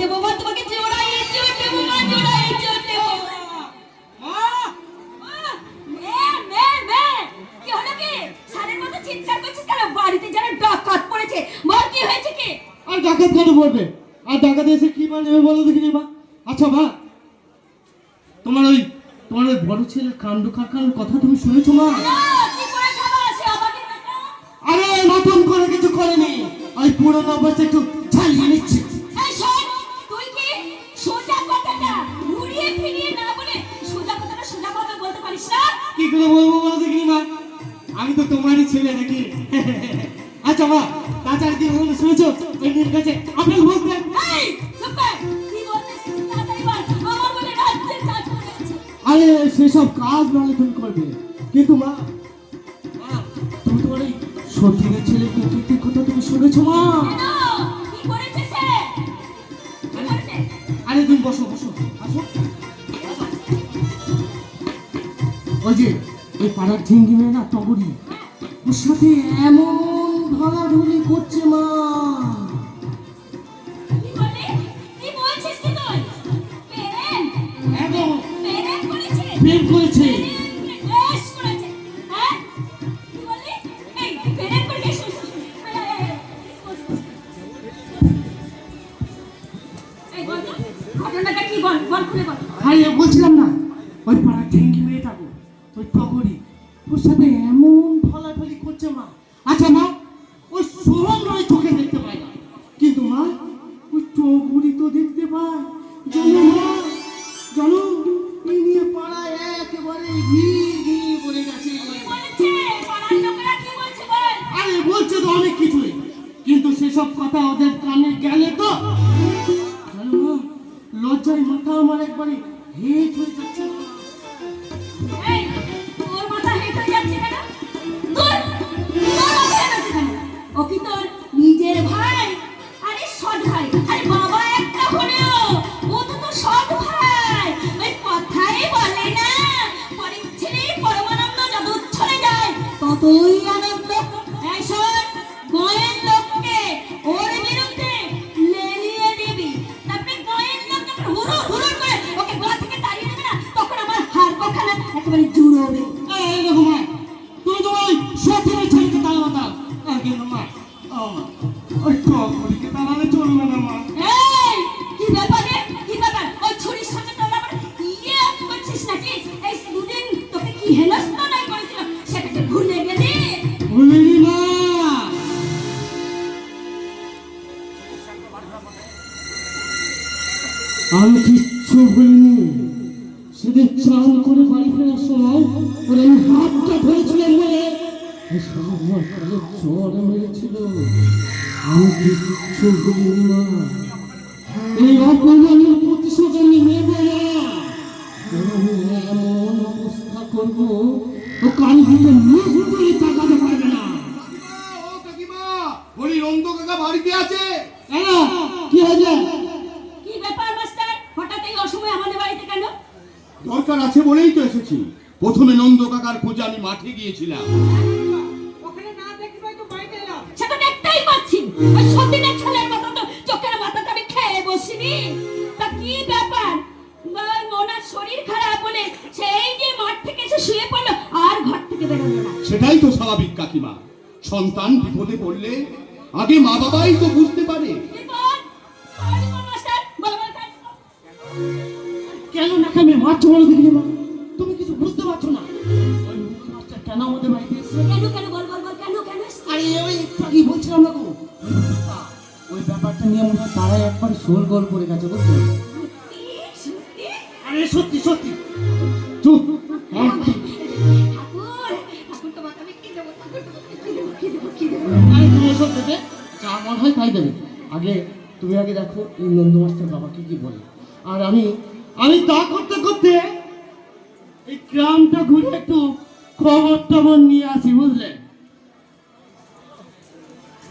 দেবো মা তোমাকে জোড়া ইঁচড় দেবো মা জোড়া ইঁচড় দেবো মা মা, মে, মে, মে। কি হলো কি? ষাঁড়ের মতো চিৎকার করছিস কেন? বাড়িতে যেন ডাকাত পড়েছে বল কি হয়েছে কি? আর ডাকাত কেন পড়বে আর ডাকাত এসে কি মানে বলো দেখিনি মা। আচ্ছা মা তোমার ওই তোমার ওই বড় ছেলের কাণ্ড কারখানার কথা তুমি শুনেছো মা? আরে নতুন করে কিছু করেনি। ওই পুরনো অবস্থা একটু কি করে বলব বলো দেখিনি মা আমি তো তোমারই ছেলে নাকি আচ্ছা মা তাছাড়া কি বলব শুনেছো ওই মেয়ের কাছে আপনাকে বলতে এই, চুপ কর। কি বলতেছিস? তাড়াতাড়ি বল। আমার বলে রাজ্যের কাজ করেছে। আরে সেসব কাজ নাহলে তুমি করবে কিন্তু মা তুমি তোমার এই সতীনের ছেলের প্রকৃতির কথা তুমি শুনেছো মা? আরে তুমি বসো এই, এই, বস, বস। এই, বল তো। ঘটনাটা কি বল? বল খুলে বল। আরে বলছিলাম না ওই পাড়ার ঝিঙ্গি মেয়েটা ওই টগরি ওর সাথে এমন ঢলাঢলি করছে মা। আচ্ছা মা, ওই সোহম নয় চোখে দেখতে পায় না। কিন্তু মা, ওই চোখগুলি তো দেখতে পায়। জানো মা, জানো, এই নিয়ে পাড়ায় একেবারে একেবারে জুড়োবে এই দেখো মা তুমি তো ওই সতীনের ছেলেকে তাড়াবো না আর কিন্তু মা ওই টগরিকে তাড়ালে চলবে না মা। কি ব্যাপার কি ব্যাপার? ওই ছুরির সামনে তোর আবার ইয়ে করছিস নাকি? এই দুদিন তোকে কি হেনস্থানায় করেছিল? সেটাকে ভুলে গেলি। ভুলিনি না আমি কিচ্ছু ভুলিনি। সেদিন চান করে বাড়ি ফেরার সময় ওর আমি হাতটা ধরেছিলাম বলে এই সব আমার গালে জ্বর মেরেছিল। আমি কিচ্ছু ভুলিনি মা। এই অপমানের প্রতিশোধ আমি নেব না আমি এমন অবস্থা করব ও কাল হাতে মুখ তুলে তাকাতে পারবে না। ও কাকিমা হরি নন্দ কাকা বাড়িতে আছে। কেন কি হয়েছে কি ব্যাপার মাস্টার হঠাৎ এই অসময়ে আমাদের বাড়িতে কেন দরকার আছে বলেই তো এসেছি। প্রথমে নন্দ কাকার খোঁজে আমি মাঠে গিয়েছিলাম। সে দেখতেই পাচ্ছি। ওই সতীনের ছেলের মতো তো চোখের মাথাটা আমি খেয়ে বসিনি। তা কি ব্যাপার? ওনার শরীর খারাপ বলে সেই যে মাঠ থেকে এসে শুয়ে পড়ল আর ঘর থেকে বেরোলো না। সেটাই তো স্বাভাবিক কাকিমা। সন্তান বিপদে পড়লে আগে মা বাবাই তো বুঝতে পারে। নাকি আমি মারছো বলো দেখিনি মা তুমি কিছু বুঝতে পারছ না। কেন আমাদের বাড়িতে কেন কেন বল বল বল কেন কেন আরে ওই আগেই বলছিলাম না গো? ওই ব্যাপারটা নিয়ে মনে হয় তারাই একবার শোর গোল করে গেছে সত্যি আরে সত্যি সত্যি। চুপ কি কি কি কি আরে তুমি এসব দেবে যা মন হয় তাই দেবে। আগে তুমি আগে দেখো এই নন্দ মাস্টার বাবাকে কি বলে। আর আমি আমি তা করতে করতে এই গ্রামটা ঘুরে একটু খবর টবর নিয়ে আসি, বুঝলে?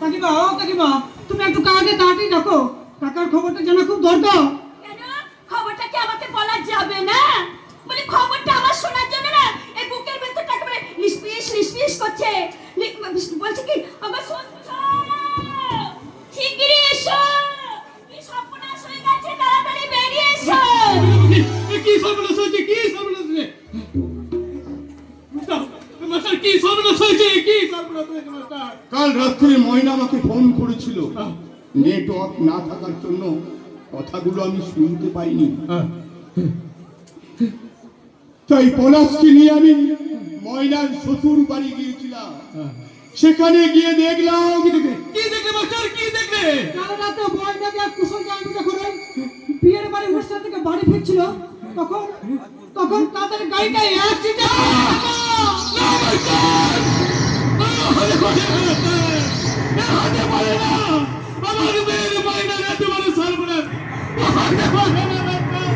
কাকিমা, ও কাকিমা, তুমি একটু কাকাকে তাড়াতাড়ি ডাকো? কাকার খবরটা জানা খুব দরকার। কেন? বলা যাবে না? বলি, খবরটা আমার শোনার জন্য না? এই বুকের ভেতরটা একেবারে লিসপিস লিসপিস করছে। বলছে কি, আমার কাল রাত্রে ময়না আমাকে ফোন করেছিল। নেটওয়ার্ক না থাকার জন্য কথাগুলো আমি শুনতে পাইনি। তাই পলাশকে নিয়ে আমি ময়নার শ্বশুর বাড়ি গিয়েছিলাম। সেখানে গিয়ে দেখলাম কি দেখলে? দেখলে মাস্টার? কি দেখলে? কাল রাতে ময়নাকে আর কুশল জানি যখন বিয়ের বাড়ি অনুষ্ঠান থেকে বাড়ি ফিরছিল। তখন তখন তাদের গাড়িটা অ্যাক্সিডেন্ট আমার মেয়ের ময়না রাতে বলে সর্বনাশ হতে পারে না মাস্টার।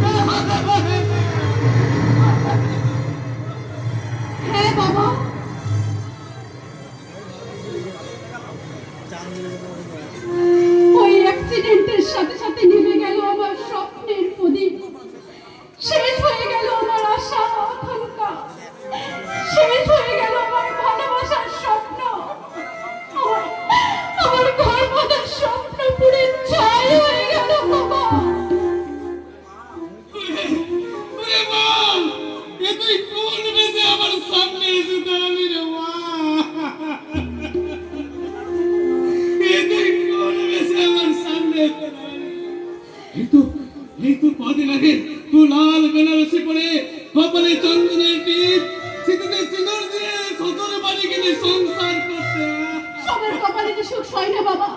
হতে পারে না। কপালে চন্দনের টিপ শীততে সিঁদুর দিয়ে শ্বশুর বাড়ি গেলে সংসার করতে সবার কপালে তো সুখ হয় না বাবা?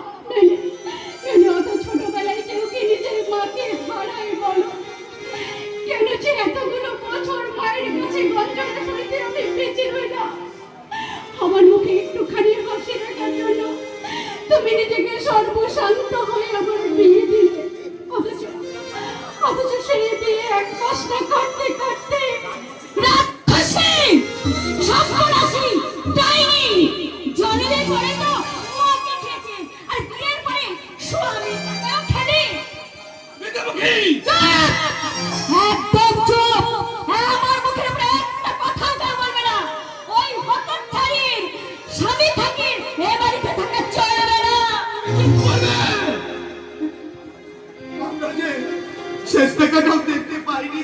শেষ দেখাটাও দেখতে পাইনি।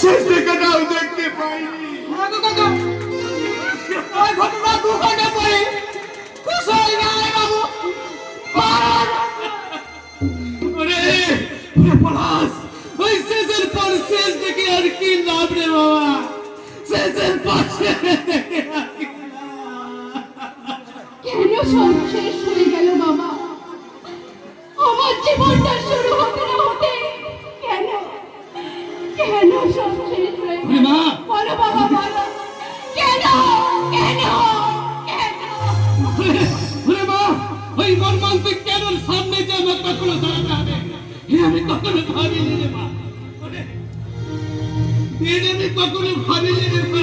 শেষ দেখাটাও দেখতে পাইনি। ঘটনা দু ঘণ্টা পরে কুশল জানি ওরে পলাশ। ওই শেষের পর শেষ দেখে আর কি লাভ রে বাবা। শেষের পর? কেন সব শেষ হয়ে গেল বাবা? আমার জীবনটা শুরু হতে না হতে কেন? কেন সব শেষ হয়ে গেল? বলো বাবা বলো। কেন? কেন? কেন? ওরে মা ওই মর্মান্তিক কেবল সামনে যে আমার কখনো দাঁড়াতে হবে এ আমি কখনো ভাবিনি রে মা। ওরে এ আমি কখনো ভাবিনি রে মা।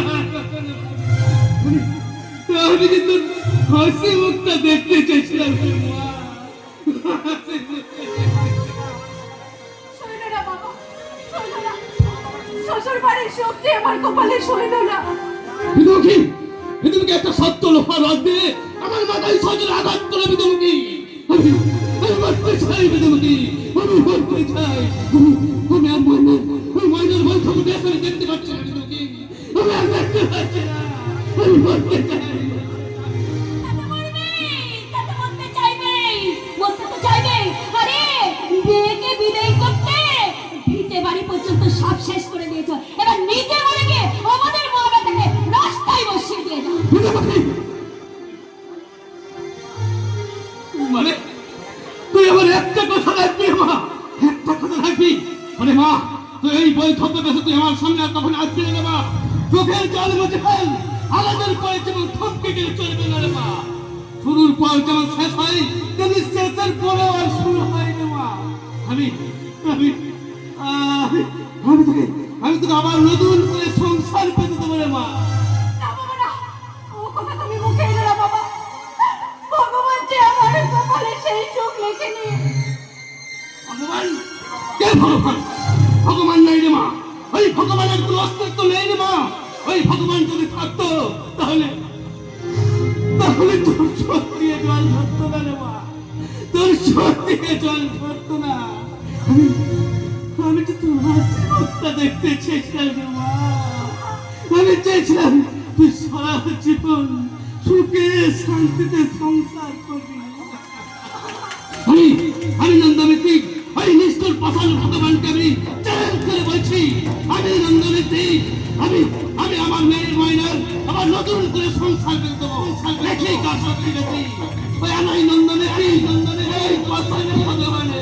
হাসি মুখটা দেখতে চেয়েছিলাম রে মা? শ্বশুর বাড়ির শক্তি আমার কপালে সইল না। বিদুমুখী বিদুমুখী একটা সত্য লোহা রদ দিয়ে আমার মাথায় সজল আঘাত করে বিদুমুখী। আমি আমি মরতে চাই বিদুমুখী আমি মরতে চাই আমি আর ময়নার ওই খবর দিয়ে আমি দেখতে পাচ্ছি না বিদুমুখী আমি আর দেখতে পাচ্ছি না আমি মরতে চাই মরবে, সব শেষ করে দিয়েছ। কখন আসবি না মা চোখের জল মুছে ফেল। আলাদের পরে যেমন থমকে গেলে চলবে না রে মা। শুরুর পর যেমন শেষ হয় তেমনি শেষের পরেও আর শুরু হয় রে মা। আমি আমি আমি তোকে আমি তোকে আবার নতুন করে সংসার পেতে দেবো রে মা। না না। না ভগবান? ভগবান নেই রে মা। ওই ভগবানের কোনো অস্তিত্ব নেই রে মা। ওই ভগবান যদি থাকতো, তাহলে তাহলে তোর চোখ দিয়ে জল ঝরতো না রে মা। তোর চোখ দিয়ে জল ঝরতো না। আমি আমি তো তোর হাসি মুখটা দেখতে চেয়েছিলাম রে মা। আমি চেয়েছিলাম তুই সারা জীবন সুখে, শান্তিতে সংসার করবি। আমি আমি নন্দমিত্রিক ওই নিষ্ঠুর পাশাল ভগবানকে আমি চ্যালেঞ্জ করে বলছি, আমি নন্দমিত্রিক আমি আমি আমার মেয়ের মাইনার আমার নতুন করে সংসার করে দেবো। দেখি কাজ ওই আমার নন্দমিত্রি নন্দমিত্রি ওই পাষাণে ভগবানে।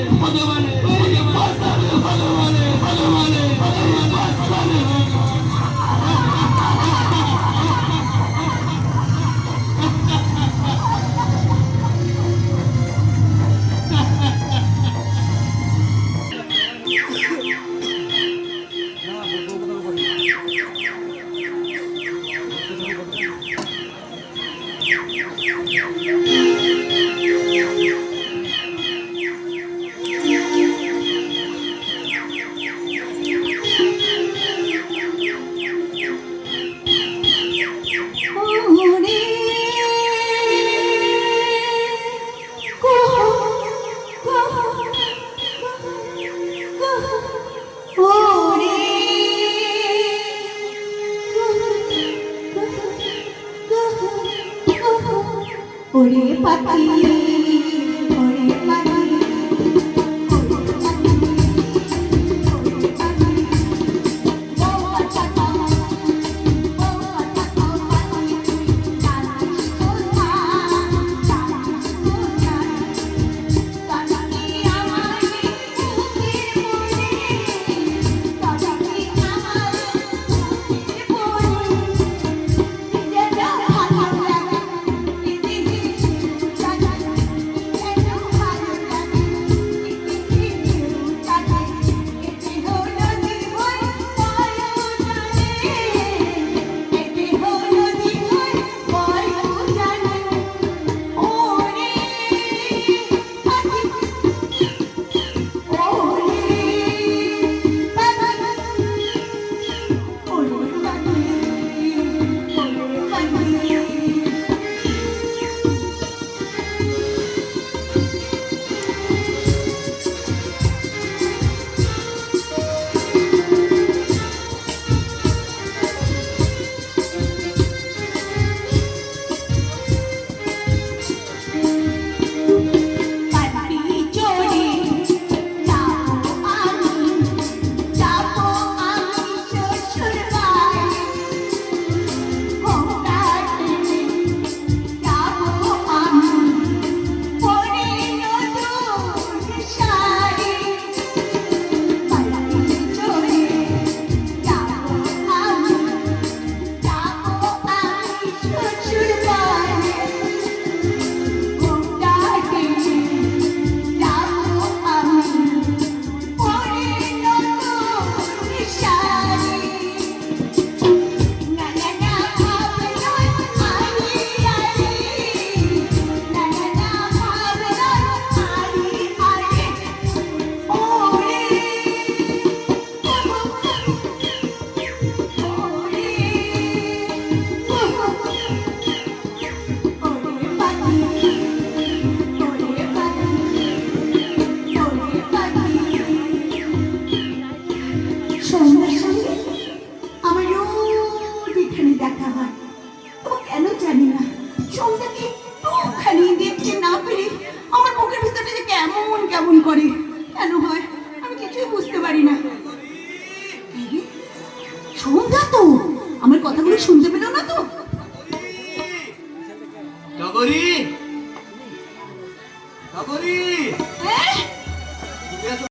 chamou.